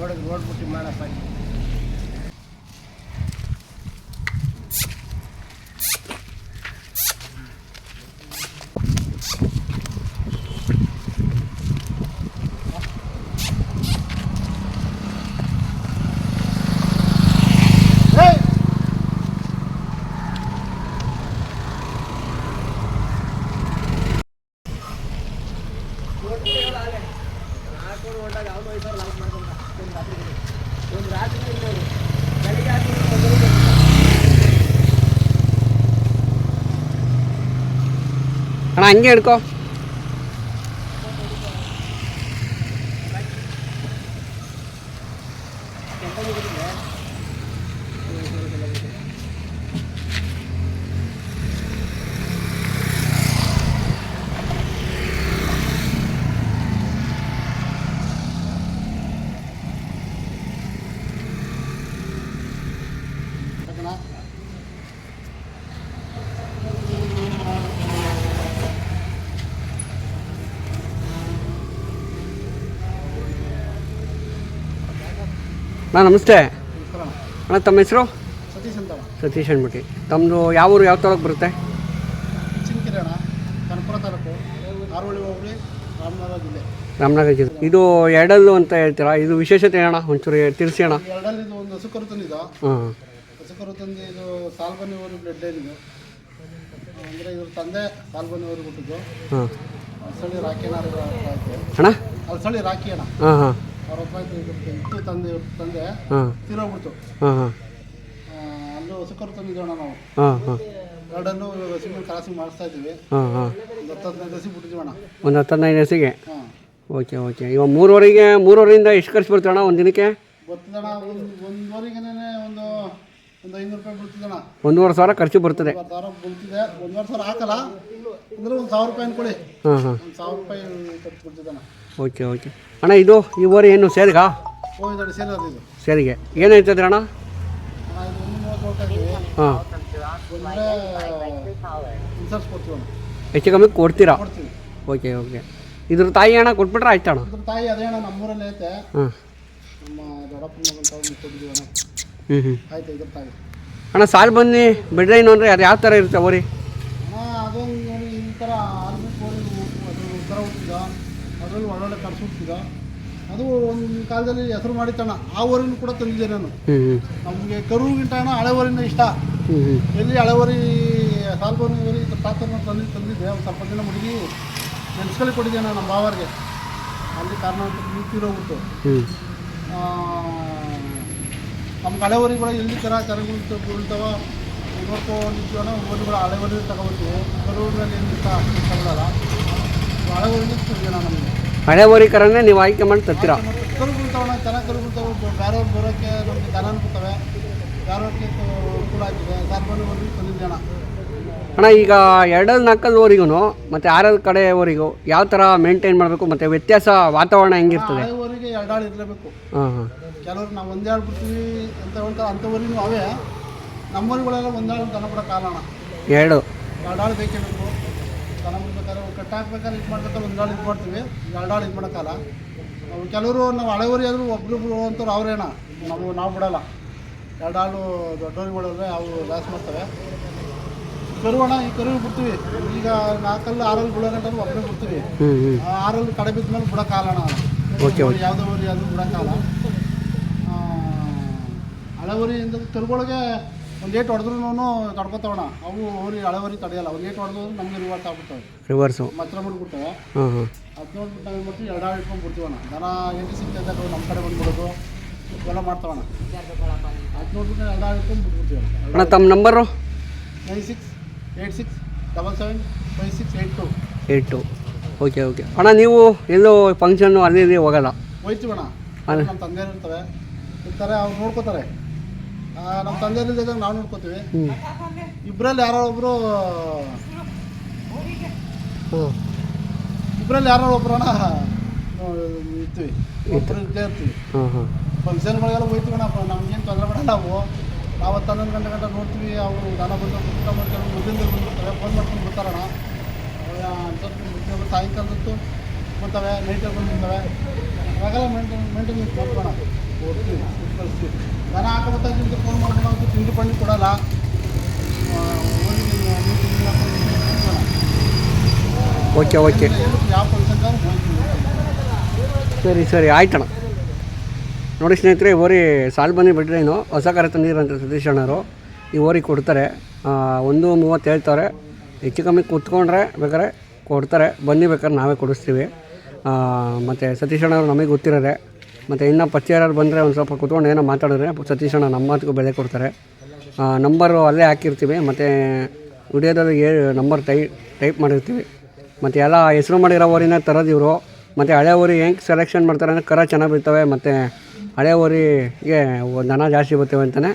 ನೋಡಿದ್ ನೋಡ್ಬಿಟ್ಟು ಮಾಡಪ್ಪ ಅಣ್ಣ ಹಂಗೆ ಹಿಡ್ಕೊ ಅಣ್ಣ ನಮಸ್ತೆ. ಅಣ್ಣ ತಮ್ಮ ಹೆಸರು? ಸತೀಶ್ ಅಂತ ಸತೀಶ್ ಅಂದ್ಬಿಟ್ಟು. ತಮ್ಮದು ಯಾವ ಊರು ಯಾವ ತಾಲೂಕು ಬರುತ್ತೆ? ಚಿಂಕಿರಿ ಅಣ್ಣ. ಕನಕಪುರ ತಾಲೂಕು. ಆರೋಳಿ ಹೋಬಳಿ ರಾಮನಗರ ಜಿಲ್ಲೆ. ರಾಮನಗರ ಜಿಲ್ಲೆ. ಇದು ಎರಡಲ್ಲು ಅಂತ ಹೇಳ್ತೀರಾ? ಇದು ವಿಶೇಷತೆ ಅಣ್ಣ ಒಂಚೂರು ತಿಳಿಸಿ ಅಣ್ಣ. ಎರಡಲ್ಲಿ ಇದು ಒಂದು ಹಸುಕರು ತಂದಿದ್ದು. ಹಾಂ. ಹಸುಕರು ತಂದು ಇದು ಸಾಲ್ಬನಿ ಊರು ಬ್ಲಡ್ ಏನಿದು. ಅಂದರೆ ಇವ್ರ ತಂದೆ ಸಾಲ್ಬನಿ ಊರು ಬಿಟ್ಟಿದ್ದು ಹಾಂ. ಅಲ್ಸಳಿ ರಾಕಿ ಅಣ್ಣ ಅಣ್ಣ? ಅಲ್ಸಳಿ ರಾಕಿ ಅಣ್ಣ. ಹಾಂ ಹಾಂ. ಅವ್ರ ಇತ್ತು ತಂದೆ ಇವ್ರ ತೀರೋಗ್ಬಿಡ್ತು ಅಲ್ಲೂ ತಂದಿದ್ದೋಣ ನಾವು. ಎರಡಲ್ಲೂ ಕ್ರಾಸಿಂಗ್ ಮಾಡಿಸ್ತಾ ಇದ್ದೀವಿ. ಹಾಂ ಹಾಂ. ಒಂದು ಹತ್ತು ಹದಿನೈದು ಒಂದು ಹತ್ತು ಹದಿನೈದು ಓಕೆ ಓಕೆ. ಇವಾಗ ಮೂರುವರೆಗೆ ಮೂರುವರೆಯಿಂದ ಎಷ್ಟು ಖರ್ಚು ಒಂದು ದಿನಕ್ಕೆ? ಒಂದು ಒಂದುವರೆಗೇನೆ ಒಂದು ಒಂದು ಐನೂರು ರೂಪಾಯಿ ಒಂದೂವರೆ ಸಾವಿರ ಖರ್ಚು ಬರ್ತದೆ. ಒಂದು ಸಾವಿರ ಬೀಳ್ತಿದೆ. ಒಂದುವರೆ ಸಾವಿರ ಹಾಕಲ್ಲ. ಅಂದ್ರೆ ಒಂದು ಸಾವಿರ ರೂಪಾಯಿ ಅನ್ಕೊಳ್ಳಿ ಹಾಂ ಹಾಂ ಒಂದು ಸಾವಿರ ರೂಪಾಯಿ ಓಕೆ ಓಕೆ. ಅಣ್ಣ ಇದು ಈ ಓರಿ ಏನು ಸೇರಿಗಾ? ಹೋಗಿದ್ದಾಳೆ ಸೇಲ್ ಅದು ಇದು. ಸೇರಿಗೆ. ಏನಾಯ್ತದ್ರಿ ಅಣ್ಣ? ಅಣ್ಣ ಇದು ಒಂದು ಮೂವತ್ತು ಹೋಗ್ತಾ ಇದ್ದೀವಿ ಹಾಂ. ಬಂದರೆ ಇನ್ಸರ್ಸ್ ಕೊಡ್ತೀವಿ ಅಣ್ಣ. ಹೆಚ್ಚು ಕಮ್ಮಿ ಕೊಡ್ತೀರಾ? ಕೊಡ್ತೀವಿ. Okay okay. ಇದ್ರ ತಾಯಿ ಅಣ್ಣ ಕೊಟ್ಬಿಟ್ರೆ ಆಯ್ತು ಅಣ್ಣ? ಇದ್ರ ತಾಯಿ ಅದೇ ಅಣ್ಣ ನಮ್ಮೂರಲ್ಲಿ ಐತೆ. ಹಾಂ ನಮ್ಮ ದೊಡ್ಡಪ್ಪನ ಮಗನ ತಾವು ಕೊಟ್ಟಿದ್ದೀವಿ ಅಣ್ಣ. ಹ್ಞೂ ಹ್ಞೂ ಆಯ್ತು ಇದ್ರ ತಾಯಿ. ಅಣ್ಣ ಸಾಲು ಬನ್ನಿ. ಬೆಡ್ರೈನು ಅಂದರೆ ಅದು ಯಾವ ಥರ ಇರುತ್ತೆ ಓರಿ ಅಣ್ಣ ಅದೊಂದು ನೋಡಿ ಈ ಥರ ಆಲ್ಮೆಟ್ ಗೋಳಿ ಅದು ಥರ ಹುಟ್ಟಿದ ಅದರಲ್ಲಿ ಒಳ್ಳೊಳ್ಳೆ ಹುಟ್ಟಿದ. ಅದು ಒಂದು ಕಾಲದಲ್ಲಿ ಹೆಸರು ಮಾಡಿತ್ತಣ್ಣ ಆ ಊರಿನ ಕೂಡ ತಂದಿದ್ದೆ ನಾನು. ನಮಗೆ ಕರುಗಿಂತ ಅಣ್ಣ ಹಳೆ ಊರಿನ ಇಷ್ಟ ಎಲ್ಲಿ ಹಳೆ ಊರಿ ಸಾಲ್ಬೋನಿ ಊರಿ ತಾತನ ತಂದು ತಂದಿದ್ದೆ. ಒಂದು ಸ್ವಲ್ಪ ದಿನ ಹುಡುಗಿ ನೆನ್ಸ್ಕೊಳ್ಳಿ ಕೊಟ್ಟಿದ್ದೆ ನಾನು ನಮ್ಮ ಬಾವರಿಗೆ. ಅಲ್ಲಿ ಕಾರಣ ನಿಂತಿರೋಗ್ಬಿಟ್ಟು ಉಂಟು ನಮ್ಮ ಹಳೆ ಕೂಡ ಎಲ್ಲಿ ಥರ ಚೆನ್ನಾಗಿ ಬೀಳ್ತಾವ ನೋಡ್ಕೊಂಡು ಅಣ್ಣ ಊರುಗಳ ಹಳೆ ಊರಿಗೆ ತಗೊಳ್ತೀವಿ ಕರೂರಿನಲ್ಲಿ ಎಲ್ಲಿ ಇಷ್ಟ ಹಳೆ ಊರಿಗೆ ನಮಗೆ. ಹಳೆ ಓರಿ ಕರನೇ ನೀವು ಆಯ್ಕೆ ಮಾಡಿ ತರ್ತೀರಾ? ಕರು ಬೀಳ್ತಾವಣ್ಣ ಚೆನ್ನಾಗಿ ಕರು ಬೀಳ್ತಾವೆ ಬೇರೆಯವ್ರು ಬರೋಕ್ಕೆ ನಮಗೆ ದನ ಅನ್ಕೊತವೆ ಬೇರೆಯವ್ರಿಗೆ ಅನುಕೂಲ ಆಗ್ತದೆ ಅಣ್ಣ ಈಗ ಎರಡಲ್ಲಿ ನಾಲ್ಕಲ್ಲಿ ಓರಿಗೂ ಮತ್ತು ಆರದ ಕಡೆ ಓರಿಗೂ ಯಾವ ಥರ ಮೇಂಟೈನ್ ಮಾಡಬೇಕು? ಮತ್ತು ವ್ಯತ್ಯಾಸ ವಾತಾವರಣ ಹೆಂಗಿರ್ತದೆ? ಎರಡಾಳು ಇರಲೇಬೇಕು. ಹಾಂ ಹಾಂ. ಕೆಲವ್ರು ನಾವು ಒಂದೆರಡು ಬಿಡ್ತೀವಿ ಅಂತ ಹೇಳ್ತಾರೆ ಅಂಥವರಿಗೂ ಅವೇ. ನಮ್ಮೂರುಗಳೆಲ್ಲ ಒಂದೆರಡು ದನ ಬಿಡೋ ಕಾಲಣ ಎರಡು. ಎರಡಾಳು ಬೇಕೇ ಬೇಕು. ದನ ಬಿಡ್ಬೇಕಾದ್ರೆ ಕಟ್ಟ ಹಾಕ್ಬೇಕಾದ್ರೆ ಇದು ಮಾಡ್ಬೇಕಾದ್ರೆ ಒಂದಾಳು ಇದು ಮಾಡ್ತೀವಿ. ಎರಡಾಳು ಇದು ಮಾಡೋಕ್ಕಲ್ಲ. ನಾವು ಕೆಲವರು ನಾವು ಹಳೆ ಊರಿ ಆದರೂ ಒಬ್ರಿಬ್ರು ಅಂತವ್ರು ಅವರೇನ? ನಾವು ನಾವು ಬಿಡಲ್ಲ. ದೊಡ್ಡವ್ರಿಗೆ ಬಿಡೋದ್ರೆ ಅವು ಲಾಸ್ ಮಾಡ್ತವೆ. ಕರುವಣ ಈ ಕರು ಬಿಡ್ತೀವಿ. ಈಗ ನಾಲ್ಕಲ್ಲಿ ಆರಲ್ಲಿ ಬಿಡೋ ಗಂಟೆ ಒಬ್ಬರೇ ಬಿಡ್ತೀವಿ. ಆರಲ್ಲಿ ಕಡೆ ಬಿದ್ದ ಮೇಲೆ ಬಿಡೋಕ್ಕಾಗಲ್ಲ ಯಾವುದೋ ಊರಿ ಆದರೂ ಬಿಡೋಕ್ಕಾಗಲ್ಲ ಹಳೆ ಊರಿಯಿಂದ ಕರುಗಳಿಗೆ ಒಂದು ಏಟ್ ಹೊಡೆದ್ರು ತಡ್ಕೊತಾವಣ ಅವು ಅವ್ರಿಗೆ ಹಳೆ ಊರಿ ತಡೆಯಲ್ಲ. ಒಂದು ಏಟ್ ಹೊಡೆದ್ರು ನಮಗೆ ರಿವರ್ಸ್ ಆಗ್ಬಿಡ್ತಾವೆ. ರಿವರ್ಸು ಮಾತ್ರ ಹಾಂ ಅದು ನೋಡ್ಬಿಟ್ಟು ನಾವು ಮಾಡ್ತೀವಿ? ಎರಡು ಇಟ್ಕೊಂಡು ಬಿಡ್ತೀವಣ ದನ ಎಲ್ಲಿ ಸಿಕ್ಕಿದಾಗ ನಮ್ಮ ಕಡೆ ಬಂದ್ಬಿಡೋದು. ಇವೆಲ್ಲ ಮಾಡ್ತಾವಣ ಅದು ನೋಡ್ಬಿಟ್ಟು ಎರಡು ಇಟ್ಕೊಂಡು ಬಿಟ್ಬಿಡ್ತೀವಿ ಅಣ್ಣ ತಮ್ಮ number nine six eight six double seven five six eight two. Eight two. Okay okay. ಅಣ್ಣ ನೀವು ಎಲ್ಲೋ ಫಂಕ್ಷನ್ನು ಅಲ್ಲಿ ಇಲ್ಲಿ ಹೋಗಲ್ಲ. ಹೋಯ್ತೀವಣ್ಣ. ನಮ್ಮ ತಂದೆ ಇರ್ತವೆ ಇರ್ತಾರೆ ಅವ್ರು ನೋಡ್ಕೋತಾರೆ. ನಮ್ಮ ತಂದೆ ಇದ್ದಾಗ ನಾವು ನೋಡ್ಕೋತೀವಿ. ಇಬ್ಬರಲ್ಲಿ ಯಾರೋ ಒಬ್ಬರು ಇಬ್ಬರಲ್ಲಿ ಯಾರೋ ಒಬ್ಬರಣ ಇರ್ತೀವಿ. ಒಬ್ಬರು ಇರ್ತೀವಿ. ಫಂಕ್ಷನ್ಗಳಿಗೆಲ್ಲ ಹೋಯ್ತೀವಣ್ಣ ನಮ್ಗೇನು ತೊಂದರೆ ಮಾಡಲ್ಲ ನಾವು. ನಾವು ಹತ್ತು ಹನ್ನೊಂದು ಗಂಟೆ ಗಂಟೆ ನೋಡ್ತೀವಿ. ಅವರು ದನ ಬಂದು ಊಟ ಮಾಡ್ಕೊಂಡು ಮುಂದಿಂದ ಫೋನ್ ಮಾಡ್ಕೊಂಡು ಬರ್ತಾರಣ ಸ್ವಲ್ಪ ಸಾಯಂಕಾಲದತ್ತು ಬರ್ತವೆ ನೈಟಲ್ಲಿ ಬಂದ್ಬಿಡ್ತವೆ ಅವಾಗೆಲ್ಲ ಮೇಂಟೈನ್ ಮೇಂಟೈನ್ ಮಾಡ್ಕೋಣ ಕಳಿಸ್ತೀವಿ ನಿಮಗೆ ಫೋನ್. Okay okay. ಸರಿ ಸರಿ ಆಯ್ತಣ ನೋಡಿ ಸ್ನೇಹಿತರೆ ಓರಿ ಸಾಲು ಬಿಟ್ಟರೆ ಏನು ಹೊಸ ಕರೆ ತಂದಿರಂತೆ ಸತೀಶ್ ಅಣ್ಣರು. ಈ ಓರಿ ಕೊಡ್ತಾರೆ. ಒಂದು ಮೂವತ್ತು ಹೇಳ್ತಾರೆ. ಹೆಚ್ಚು ಕಮ್ಮಿ ಕೂತ್ಕೊಂಡ್ರೆ ಬೇಕಾದ್ರೆ ಕೊಡ್ತಾರೆ. ಬನ್ನಿ ಬೇಕಾದ್ರೆ ನಾವೇ ಕೊಡಿಸ್ತೀವಿ. ಮತ್ತು ಸತೀಶ್ ಅಣ್ಣವ್ರು ನಮಗೆ ಗೊತ್ತಿರೋದೆ ಮತ್ತು ಇನ್ನು ಪರಿಚಯ ಬಂದರೆ ಒಂದು ಸ್ವಲ್ಪ ಕುತ್ಕೊಂಡು ಏನೋ ಮಾತಾಡಿದ್ರೆ ಸತೀಶ್ ಅಣ್ಣ ನಮ್ಮ ಮಾತಿಗೂ ಬೆಲೆ ಕೊಡ್ತಾರೆ. ನಂಬರು ಅಲ್ಲೇ ಹಾಕಿರ್ತೀವಿ, ಮತ್ತು ವಿಡಿಯೋದಲ್ಲಿ ಏ ನಂಬರ್ ಟೈ ಟೈಪ್ ಮಾಡಿರ್ತೀವಿ. ಮತ್ತು ಎಲ್ಲ ಹೆಸರು ಮಾಡಿರೋ ಊರಿನ ತರೋದು ಇವರು. ಮತ್ತು ಹಳೆ ಊರಿ ಹೆಂಗೆ ಸೆಲೆಕ್ಷನ್ ಮಾಡ್ತಾರೆ ಅಂದರೆ ಕರ ಚೆನ್ನಾಗಿ ಬೀಳ್ತವೆ ಮತ್ತು ಹಳೆ ಊರಿಗೆ ದನ ಜಾಸ್ತಿ ಬರ್ತವೆ ಅಂತಲೇ